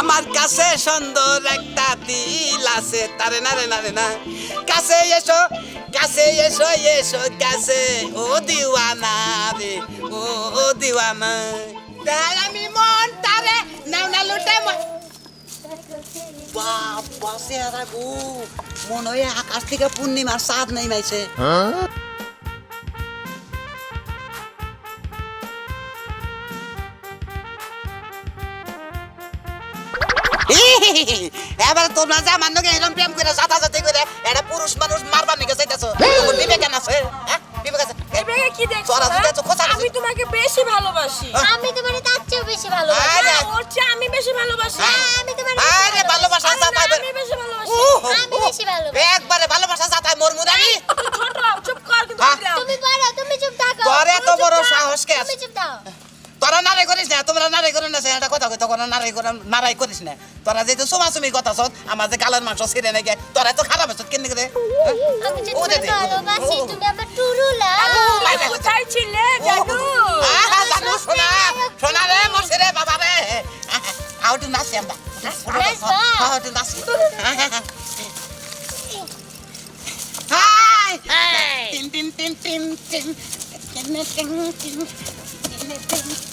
আমার কাছে সুন্দর একটা দিল আছে। তারে না রে না রে, না। কাছে এসো কাছে এসো এসো, কাছে। ও দিওয়ানা রে, ও দিওয়ানা। তাই আমি মন তারে নাও না লুটে বাবা সেরা গো। মনে হয় আকাশ থেকে পূর্ণিমার চাঁদ নেই মাইছে। এবার তোমরা যা মান্য এরকম প্রেম করে সাথা সাথে করে এটা পুরুষ মানুষ মারবার নিকে চাইতেছো? বিবেক আছে হ্যাঁ? বিবেক আছে? কি দেখছ তোরা হ্যাঁ? আমি তোমাকে বেশি ভালোবাসি। আমি তোমার তার চেয়েও বেশি ভালোবাসি। আরে, ওর চেয়ে আমি বেশি ভালোবাসি। হ্যাঁ, আমি তোমার আরে ভালোবাসা। আরে সাথে আমি বেশি ভালোবাসি। আমি বেশি ভালোবাসি। একবারে ভালোবাসা সাথে মোর মুরানি তুই ছোট চুপ কর কিন্তু? তুমি পারো তুমি চুপ থাকো। তোর এত বড় সাহস কে তুমি চুপ থাকো। তোরা নারাই করিস না তোমরা নারাই করিস না সেটা কথা কই তখন নারাই করে নারাই করিস না তোরা যেহেতু সুমাসুমি কথা সত আমার যে গালের মাংস ছিঁড়ে নাকি তোরা তো খারাপ আছো কেন করে শোনা রে মরছে রে বাবা রে আউটু নাচি আমরা? আউটু নাচি হাই টিন টিন টিন টিন টিন টিন টিন টিন তুমি আমার সাথে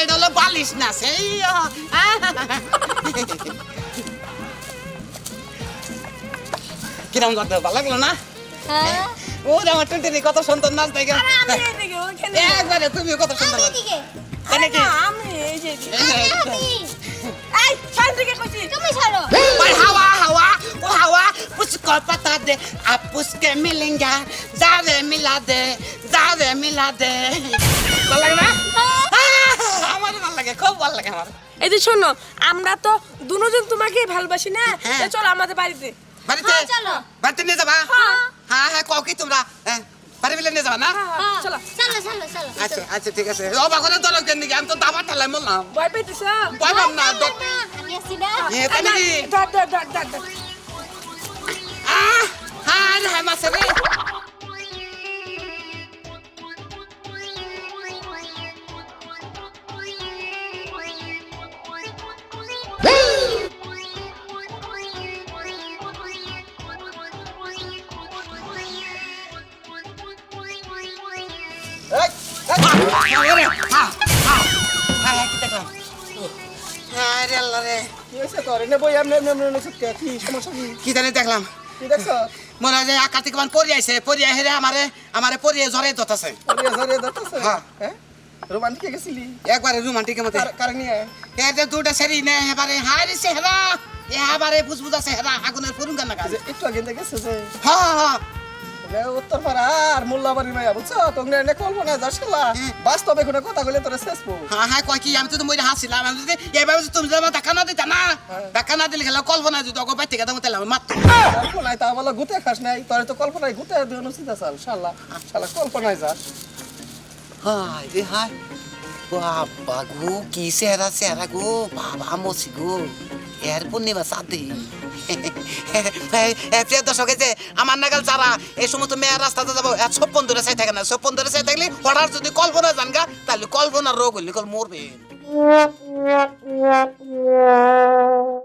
এটা হলো বালিশ কিরম লাগতো ভালো লাগল না? হ্যাঁ। ও রে আমার কত সুন্দর নাচ দেখে। হাওয়া হাওয়া ও হাওয়া দে দে মিলা দে। লাগে হ্যাঁ। লাগে খুব লাগে আমার। আমরা তো দুজন তোমাকে ভালোবাসি না? হ্যাঁ। চলো আমাদের বাড়িতে। বাড়িতে? হ্যাঁ, চলো। বাড়িতে নিয়ে যাবা? হ্যাঁ। হ্যাঁ কি তোমরা? হ্যাঁ। পারে মিলে নিয়ে যাবা না? হ্যাঁ। আচ্ছা আচ্ছা ঠিক আছে। ও বাবা করে তলক দেন নাকি আমি তো দাবার ঠালাই বললাম ভয় পেতেছ ভয় পাম না আমি আসি না। এ তাই নাকি ডট ডট ডট ডট হ্যাঁ রে আল্লাহ রে, কি হয়েছে তোর এনে বই এমনি এমনি এমনি এমনি কি সমস্যা কি? কি জানি দেখলাম। কি দেখছ? মনে হয় যে আকাশ থেকে মান পরি আইছে পরি আইরে আমারে আমারে পরি ঝরে দতাছে ওরে জরে দতাছে হ্যাঁ। হ্যাঁ? রোমান্টিকে গেছিলি? একবারে রোমান্টিকের মতে কার কার নিয়ে? এতে দুটা সেরি নে এবারে হারি চেহারা এবারে বুঝবুজা চেহারা আগুনের এই যে একটু আগে দেখেছে যে হ্যাঁ হ্যাঁ। উত্তর পাড়া আর মোল্লাবাড়ি মাইয়া বুঝছ? তোমরা এনে কল্পনা যাসলা হ্যাঁ। বাস্তবে কোনো কথা বলে তোরা শেষ পো হ্যাঁ হ্যাঁ কয় কি? আমি তো মই হাসিলাম আমি যদি যদি তুমি আমার দেখা না দিতা না দেখা না দিলে খেলা কল্পনা যদি অগো বাইতে গেতাম তাহলে আমি মাত্র কল্পনায় তা বলা গুতে খাস নাই তোর তো কল্পনায় গুতে দিয়ে অনুচিত আসাল শালা। শালা কল্পনায় যাস হাই রে হাই বাবা গো কি চেহারা চেহারা গো বাবা মসি গো। এর পূর্ণিমা সাথে আমার নাগাল যারা, এই সমস্ত মেয়ের রাস্তাতে যাব সব বন্ধুরা চাই থাকে না, সব বন্ধুরা চাই থাকলে হঠাৎ যদি কল্পনা জান গা, তাহলে কল্পনা রোগ হইলে কল মরবে।